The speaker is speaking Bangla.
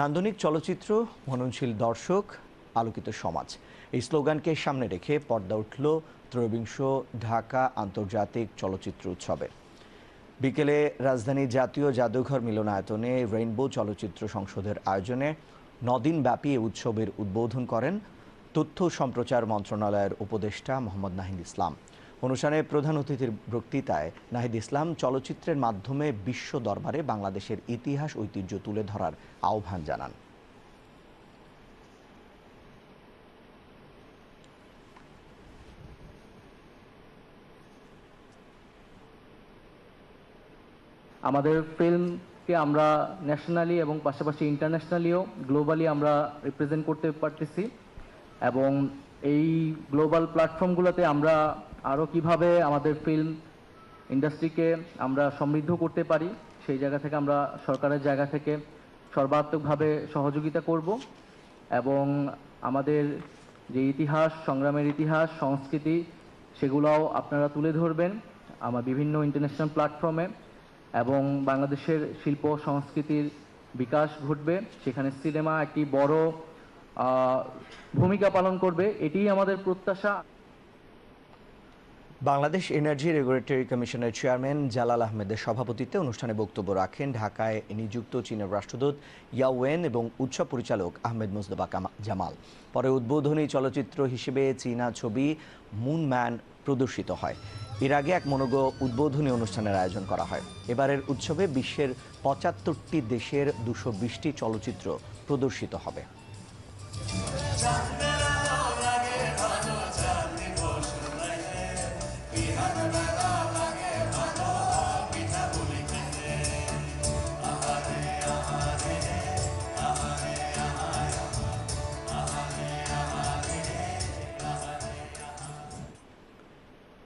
নান্দনিক চলচ্চিত্র, মননশীল দর্শক, আলোকিত সমাজ। এই স্লোগানকে সামনে রেখে পর্দা উঠল ত্রয়োবিংশ ঢাকা আন্তর্জাতিক চলচ্চিত্র উৎসবে। বিকেলে রাজধানী জাতীয় জাদুঘর মিলনায়তনে রেইনবো চলচ্চিত্র সংসদের আয়োজনে নদিনব্যাপী এই উৎসবের উদ্বোধন করেন তথ্য সম্প্রচার মন্ত্রণালয়ের উপদেষ্টা মোহাম্মদ নাহিদ ইসলাম। অনুষ্ঠানে প্রধান অতিথির বক্তৃতায় নাহিদ ইসলাম চলচ্চিত্রের মাধ্যমে বিশ্ব দরবারে বাংলাদেশের ইতিহাস, ঐতিহ্য তুলে ধরার আহ্বান জানান। আমাদের ফিল্মকে আমরা ন্যাশনালি এবং পাশাপাশি ইন্টারন্যাশনালিও গ্লোবালি আমরা রিপ্রেজেন্ট করতে পারতেছি এবং এই গ্লোবাল প্ল্যাটফর্মগুলোতে আমরা আরও কীভাবে আমাদের ফিল্ম ইন্ডাস্ট্রিকে আমরা সমৃদ্ধ করতে পারি, সেই জায়গা থেকে আমরা সরকারের জায়গা থেকে সর্বাত্মকভাবে সহযোগিতা করব এবং আমাদের যে ইতিহাস, সংগ্রামের ইতিহাস, সংস্কৃতি, সেগুলোও আপনারা তুলে ধরবেন আমার বিভিন্ন ইন্টারন্যাশনাল প্ল্যাটফর্মে এবং বাংলাদেশের শিল্প, সংস্কৃতির বিকাশ ঘটবে। সেখানে সিনেমা একটি বড় ভূমিকা পালন করবে। এটিই আমাদের প্রত্যাশা। বাংলাদেশ এনার্জি রেগুলেটরি কমিশনের চেয়ারম্যান জালাল আহমেদের সভাপতিত্বে অনুষ্ঠানে বক্তব্য রাখেন ঢাকায় নিযুক্ত চীনের রাষ্ট্রদূত ইয়াওয়েন এবং উৎসব পরিচালক আহমেদ কামা- জামাল। পরে উদ্বোধনী চলচ্চিত্র হিসেবে চীনা ছবি মুন ম্যান প্রদর্শিত হয়। এর আগে এক মনোজ্ঞ উদ্বোধনী অনুষ্ঠানের আয়োজন করা হয়। এবারের উৎসবে বিশ্বের পঁচাত্তরটি দেশের দুশো বিশটি চলচ্চিত্র প্রদর্শিত হবে। Bihar